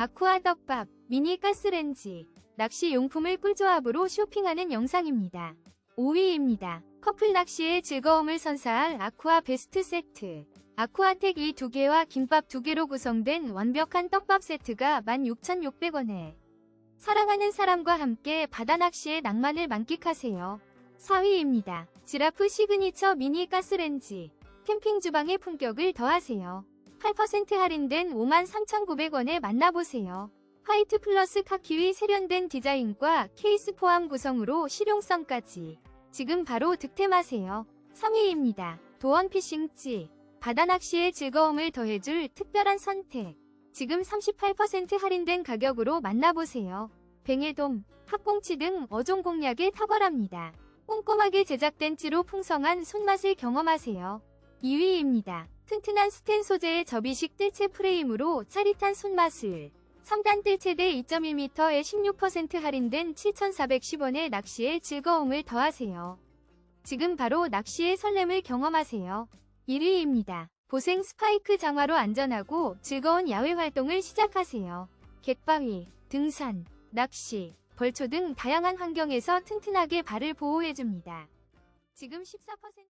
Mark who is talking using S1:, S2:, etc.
S1: 아쿠아 떡밥, 미니 가스렌지, 낚시 용품을 꿀조합으로 쇼핑하는 영상입니다. 5위입니다. 커플 낚시의 즐거움을 선사할 아쿠아 베스트 세트. 아쿠아텍 이 두 개와 김밥 두 개로 구성된 완벽한 떡밥 세트가 16,600원에 사랑하는 사람과 함께 바다 낚시의 낭만을 만끽하세요. 4위입니다. 지라프 시그니처 미니 가스렌지. 캠핑 주방의 품격을 더하세요. 8% 할인된 53,900원에 만나보세요. 화이트 플러스 카키의 세련된 디자인과 케이스 포함 구성으로 실용성까지. 지금 바로 득템하세요. 3위입니다. 도원 피싱찌. 바다 낚시의 즐거움을 더해줄 특별한 선택. 지금 38% 할인된 가격으로 만나보세요. 뱅에돔, 학꽁치 등 어종 공략에 탁월합니다. 꼼꼼하게 제작된 찌로 풍성한 손맛을 경험하세요. 2위입니다. 튼튼한 스텐 소재의 접이식 뜰채 프레임으로 짜릿한 손맛을 3단 뜰채대 2.1m에 16% 할인된 7,410원의 낚시의 즐거움을 더하세요. 지금 바로 낚시의 설렘을 경험하세요. 1위입니다. 보생 스파이크 장화로 안전하고 즐거운 야외 활동을 시작하세요. 갯바위, 등산, 낚시, 벌초 등 다양한 환경에서 튼튼하게 발을 보호해줍니다. 지금 14%